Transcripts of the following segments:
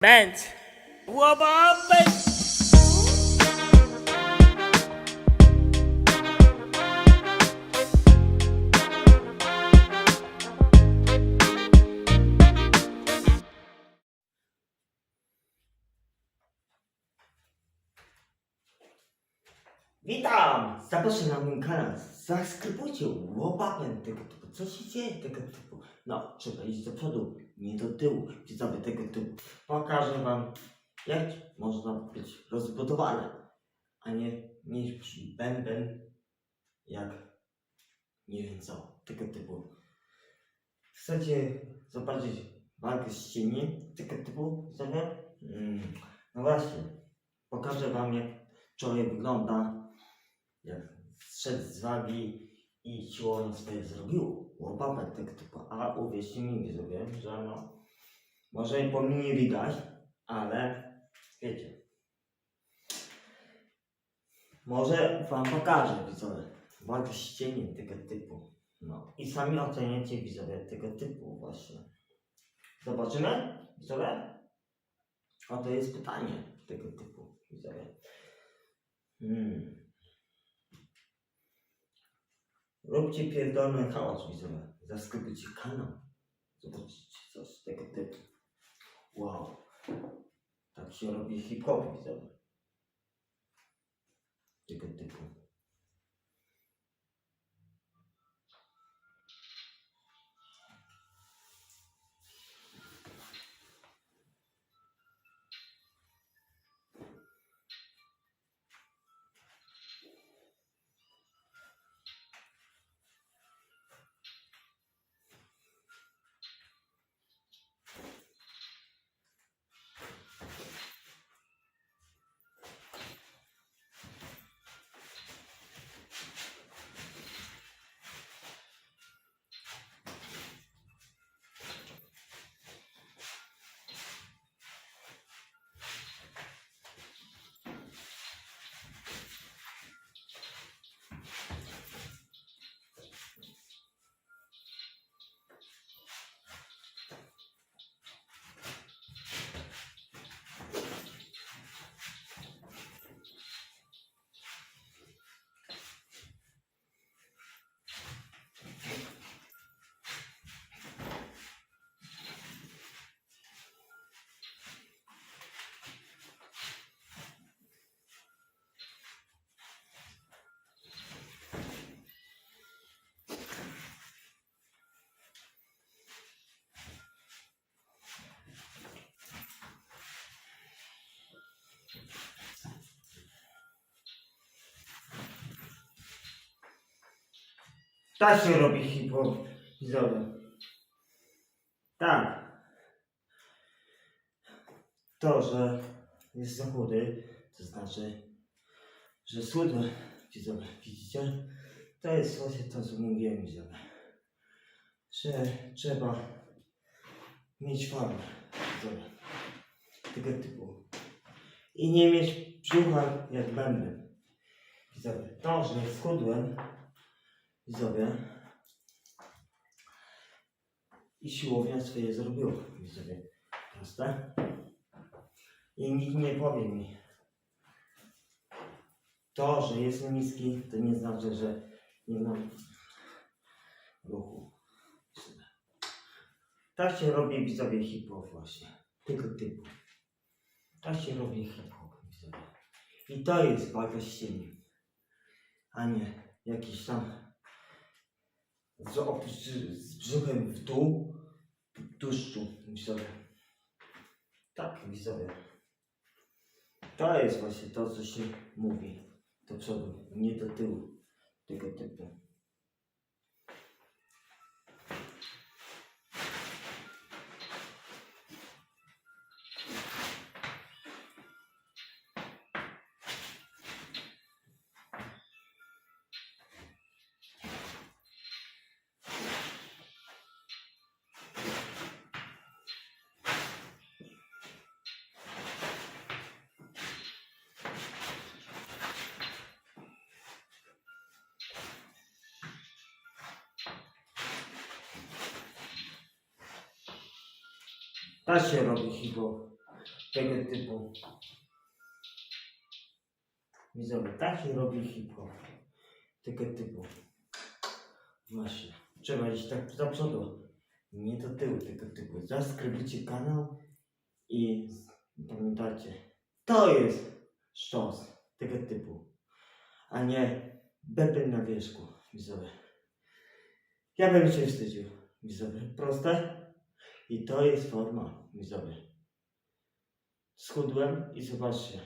Benz. Łoba, Benz. Witam! Zapraszam na mój kanał. Zaskrybujcie łopatę tego typu. Co się dzieje tego typu? No, trzeba iść do przodu, nie do tyłu. Widzowie tego typu. Pokażę wam, jak można być rozbudowane, a nie mieć bęben jak nie wiem co, tego typu. Chcecie zobaczyć walkę z cieniem tego typu? Sobie? Mm. No właśnie, pokażę wam jak człowiek wygląda, jak zszedł z wagi i siłownie swoje zrobił. Łopapę tego typu. A uwierzcie mi widzowie, że no, może i po mnie nie widać, ale wiecie. Może wam pokażę widzowie z cieniem tego typu. No i sami oceniacie widzowie tego typu właśnie. Zobaczymy widzowie? Oto jest pytanie tego typu widzowie. Hmm. Róbcie pierdolny hałas widzowie. Zaskakujcie kanał. Zobaczycie coś z tego typu. Wow. Tak się robi hip-hop widzowie. Tego typu. Tak się robi hip-hop widzowie. Tak. To, że jest za chudy, to znaczy, że schudły widzowie, widzicie? To jest właśnie to, co mówiłem widzowie. Że trzeba mieć formę widzowie. Tego typu. I nie mieć brzucha jak będę. Widzowie, to, że schudłem, widzowie. I siłownia swoje zrobiło, widzowie. Proste. I nikt nie powie mi. To, że jestem niski, to nie znaczy, że nie mam ruchu. Tak się robi widzowie hip-hop właśnie. Tego typu. Tak się robi hip-hop widzowie. I to jest walka z. A nie jakiś tam z, z brzuchem w dół, w tłuszczu, widzowie. Tak, widzowie. To jest właśnie to, co się mówi do przodu, nie do tyłu tego typu. Tak się robi hip-hop. tego typu. Widzowie, tak się robi hip-hop. Tego typu. Właśnie. Trzeba iść tak do przodu. Nie do tyłu tego typu. Zaskrybujcie kanał i pamiętajcie, to jest sztos tego typu, a nie bęben na wierzchu, widzowie. Ja bym się wstydził, widzowie. Proste? I to jest forma, widzowie. Schudłem i zobaczcie.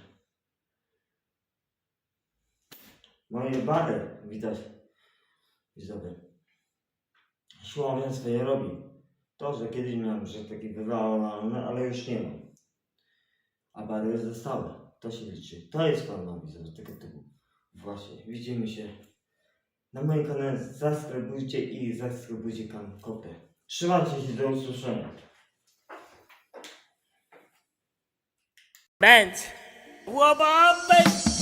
Moje bary widać, widzowie. Siłownia swoje robi. To, że kiedyś miałem że taki wywalony, ale już nie mam. A bary zostały. To się liczy. To jest forma, widzowie, tego typu. Właśnie, widzimy się na moim kanale. Zaskrybujcie i zaskrybujcie kanał. Trzymajcie się, do usłyszenia. Benz. Łobabek.